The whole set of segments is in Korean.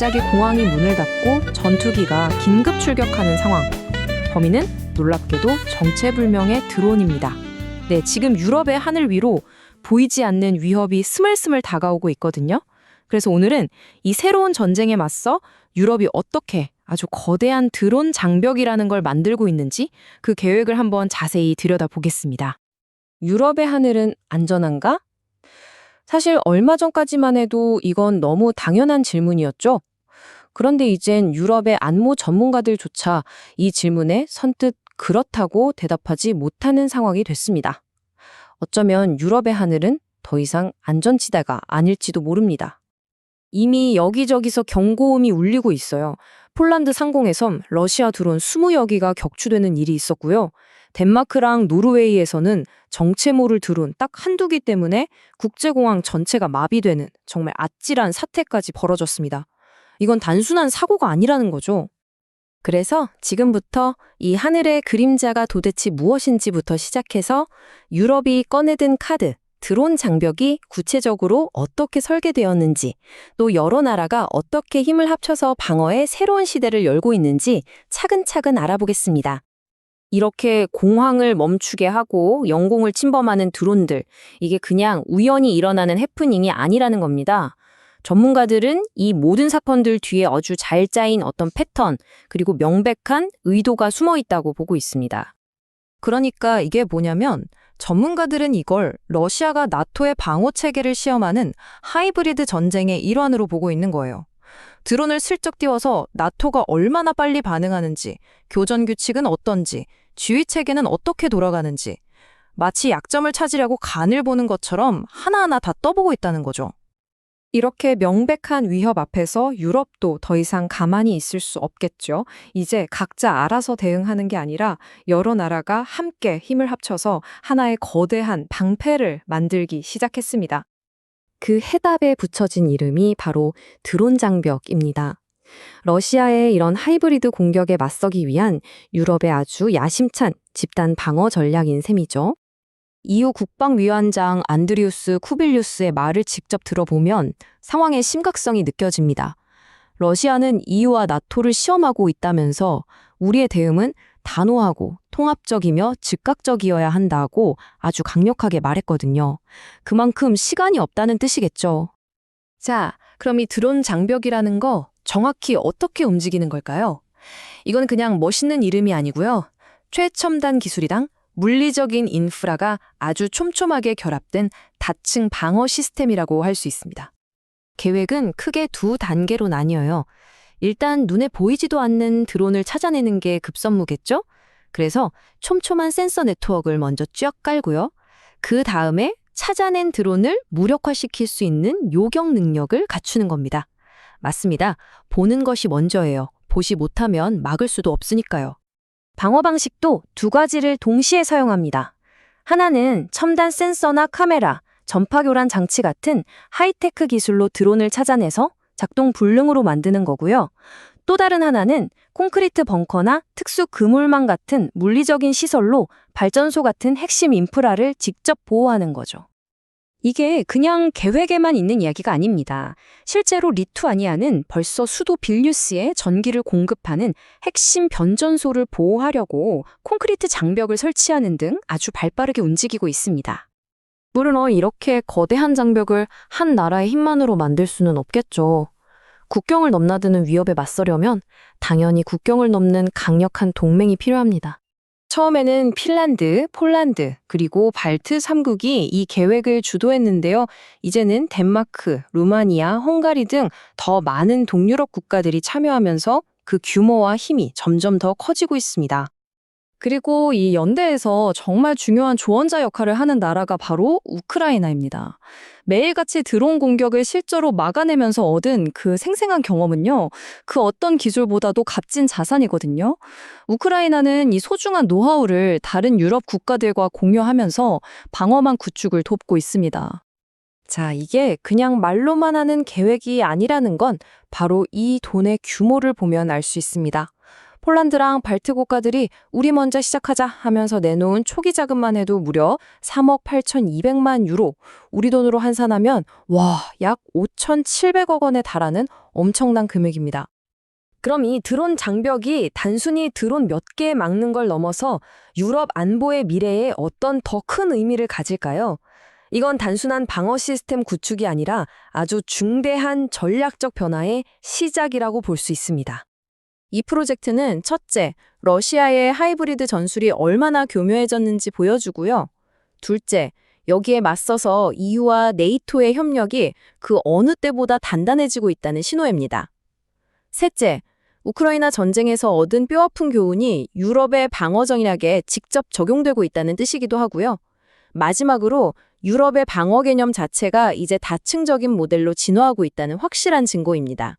갑자기 공항이 문을 닫고 전투기가 긴급 출격하는 상황. 범인은 놀랍게도 정체불명의 드론입니다. 네, 지금 유럽의 하늘 위로 보이지 않는 위협이 스물스물 다가오고 있거든요. 그래서 오늘은 이 새로운 전쟁에 맞서 유럽이 어떻게 아주 거대한 드론 장벽이라는 걸 만들고 있는지 그 계획을 한번 자세히 들여다보겠습니다. 유럽의 하늘은 안전한가? 사실 얼마 전까지만 해도 이건 너무 당연한 질문이었죠. 그런데 이젠 유럽의 안모 전문가들조차 이 질문에 선뜻 그렇다고 대답하지 못하는 상황이 됐습니다. 어쩌면 유럽의 하늘은 더 이상 안전지대가 아닐지도 모릅니다. 이미 여기저기서 경고음이 울리고 있어요. 폴란드 상공에선 러시아 드론 20여 기가 격추되는 일이 있었고요. 덴마크랑 노르웨이에서는 정체 모를 드론 딱 한두 기 때문에 국제공항 전체가 마비되는 정말 아찔한 사태까지 벌어졌습니다. 이건 단순한 사고가 아니라는 거죠. 그래서 지금부터 이 하늘의 그림자가 도대체 무엇인지부터 시작해서 유럽이 꺼내든 카드, 드론 장벽이 구체적으로 어떻게 설계되었는지, 또 여러 나라가 어떻게 힘을 합쳐서 방어의 새로운 시대를 열고 있는지 차근차근 알아보겠습니다. 이렇게 공항을 멈추게 하고 영공을 침범하는 드론들, 이게 그냥 우연히 일어나는 해프닝이 아니라는 겁니다. 전문가들은 이 모든 사건들 뒤에 아주 잘 짜인 어떤 패턴, 그리고 명백한 의도가 숨어 있다고 보고 있습니다. 그러니까 이게 뭐냐면 전문가들은 이걸 러시아가 나토의 방어 체계를 시험하는 하이브리드 전쟁의 일환으로 보고 있는 거예요. 드론을 슬쩍 띄워서 나토가 얼마나 빨리 반응하는지, 교전 규칙은 어떤지, 지휘 체계는 어떻게 돌아가는지, 마치 약점을 찾으려고 간을 보는 것처럼 하나하나 다 떠보고 있다는 거죠. 이렇게 명백한 위협 앞에서 유럽도 더 이상 가만히 있을 수 없겠죠. 이제 각자 알아서 대응하는 게 아니라 여러 나라가 함께 힘을 합쳐서 하나의 거대한 방패를 만들기 시작했습니다. 그 해답에 붙여진 이름이 바로 드론 장벽입니다. 러시아의 이런 하이브리드 공격에 맞서기 위한 유럽의 아주 야심찬 집단 방어 전략인 셈이죠. EU 국방위원장 안드리우스 쿠빌리우스의 말을 직접 들어보면 상황의 심각성이 느껴집니다. 러시아는 EU와 나토를 시험하고 있다면서 우리의 대응은 단호하고 통합적이며 즉각적이어야 한다고 아주 강력하게 말했거든요. 그만큼 시간이 없다는 뜻이겠죠. 자, 그럼 이 드론 장벽이라는 거 정확히 어떻게 움직이는 걸까요? 이건 그냥 멋있는 이름이 아니고요. 최첨단 기술이랑 물리적인 인프라가 아주 촘촘하게 결합된 다층 방어 시스템이라고 할 수 있습니다. 계획은 크게 두 단계로 나뉘어요. 일단 눈에 보이지도 않는 드론을 찾아내는 게 급선무겠죠? 그래서 촘촘한 센서 네트워크를 먼저 쭉 깔고요. 그 다음에 찾아낸 드론을 무력화시킬 수 있는 요격 능력을 갖추는 겁니다. 맞습니다. 보는 것이 먼저예요. 보시 못하면 막을 수도 없으니까요. 방어 방식도 두 가지를 동시에 사용합니다. 하나는 첨단 센서나 카메라, 전파 교란 장치 같은 하이테크 기술로 드론을 찾아내서 작동 불능으로 만드는 거고요. 또 다른 하나는 콘크리트 벙커나 특수 그물망 같은 물리적인 시설로 발전소 같은 핵심 인프라를 직접 보호하는 거죠. 이게 그냥 계획에만 있는 이야기가 아닙니다. 실제로 리투아니아는 벌써 수도 빌뉴스에 전기를 공급하는 핵심 변전소를 보호하려고 콘크리트 장벽을 설치하는 등 아주 발빠르게 움직이고 있습니다. 물론 어, 이렇게 거대한 장벽을 한 나라의 힘만으로 만들 수는 없겠죠. 국경을 넘나드는 위협에 맞서려면 당연히 국경을 넘는 강력한 동맹이 필요합니다. 처음에는 핀란드, 폴란드, 그리고 발트 3국이 이 계획을 주도했는데요. 이제는 덴마크, 루마니아, 헝가리 등 더 많은 동유럽 국가들이 참여하면서 그 규모와 힘이 점점 더 커지고 있습니다. 그리고 이 연대에서 정말 중요한 조언자 역할을 하는 나라가 바로 우크라이나입니다. 매일같이 드론 공격을 실제로 막아내면서 얻은 그 생생한 경험은요, 그 어떤 기술보다도 값진 자산이거든요. 우크라이나는 이 소중한 노하우를 다른 유럽 국가들과 공유하면서 방어망 구축을 돕고 있습니다. 자, 이게 그냥 말로만 하는 계획이 아니라는 건 바로 이 돈의 규모를 보면 알 수 있습니다. 폴란드랑 발트 국가들이 우리 먼저 시작하자 하면서 내놓은 초기 자금만 해도 무려 3억 8,200만 유로, 우리 돈으로 환산하면 와, 약 5,700억 원에 달하는 엄청난 금액입니다. 그럼 이 드론 장벽이 단순히 드론 몇 개 막는 걸 넘어서 유럽 안보의 미래에 어떤 더 큰 의미를 가질까요? 이건 단순한 방어 시스템 구축이 아니라 아주 중대한 전략적 변화의 시작이라고 볼 수 있습니다. 이 프로젝트는 첫째, 러시아의 하이브리드 전술이 얼마나 교묘해졌는지 보여주고요. 둘째, 여기에 맞서서 EU와 네이토의 협력이 그 어느 때보다 단단해지고 있다는 신호입니다. 셋째, 우크라이나 전쟁에서 얻은 뼈아픈 교훈이 유럽의 방어 전략에 직접 적용되고 있다는 뜻이기도 하고요. 마지막으로 유럽의 방어 개념 자체가 이제 다층적인 모델로 진화하고 있다는 확실한 증거입니다.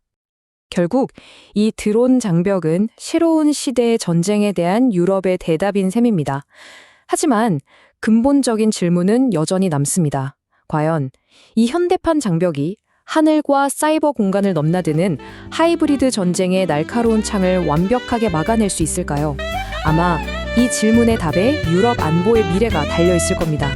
결국 이 드론 장벽은 새로운 시대의 전쟁에 대한 유럽의 대답인 셈입니다. 하지만 근본적인 질문은 여전히 남습니다. 과연 이 현대판 장벽이 하늘과 사이버 공간을 넘나드는 하이브리드 전쟁의 날카로운 창을 완벽하게 막아낼 수 있을까요? 아마 이 질문의 답에 유럽 안보의 미래가 달려 있을 겁니다.